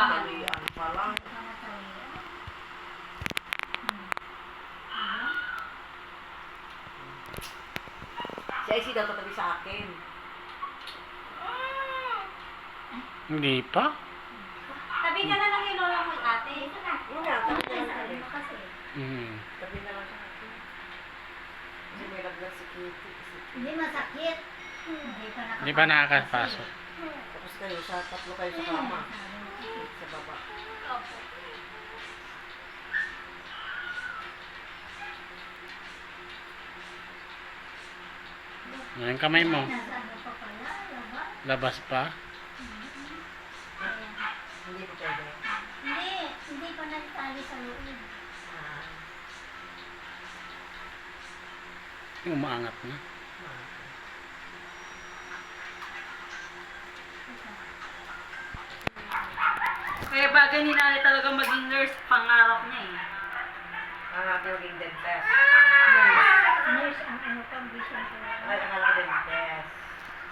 Talian pa lang. Si IC daw tatabi sa akin. Hindi pa. Tabi ka na lang yung lola mo, ate. Yun nga, tabi na lang sa akin. Mm. Tabi na lang sa akin. Kasi may lagyan si Kitty. Kasi- hindi masakit. Hindi pa nakapasok. Hindi pa nakakapasok. Tapos kayo, sa tatlo kayo sa kama. Sa baba. Opo. Yung kamay mo. Labas pa. Hindi pwede. Hindi, hindi pa nagtali sa loob. Umaangat na. ah. Kaya bagay ni nanay talaga maging nurse, pangarap niya eh. Ang ating maging dentist. Nurse ang ano condition ko. Ay, ang aking dentist.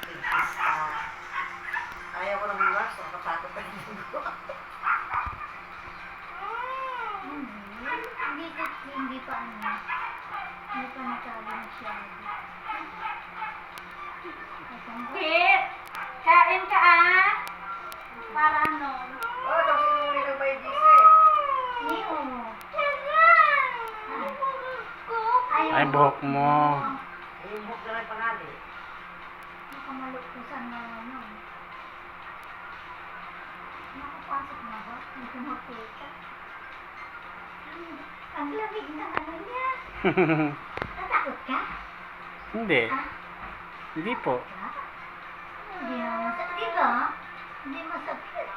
Dentista. Ayaw ko ng nurse, nakatakot pa rin ko. Hindi, ko, hindi pa ano. Hindi pa natali masyado. Itong Ay, buhok mo. Yung na lang pangali. Nakamaluktusan na ano. Nakapasok na ba? Hindi ko. Ang- lamig na ano niya. Natakot ka? Hindi. Ah, Hindi po. Hindi na masakit. Di ba? Hindi masakit.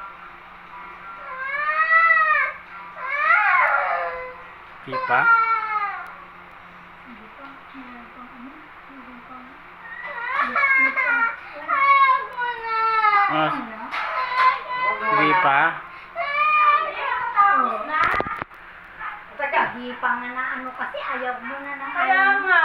Hindi pa. Hindi pa. Meron pang ano? Meron pang... May pang... Ah, Ano? hindi pa. Na. Hindi pa nga na ano kasi ayaw mo na naman. Kaya nga,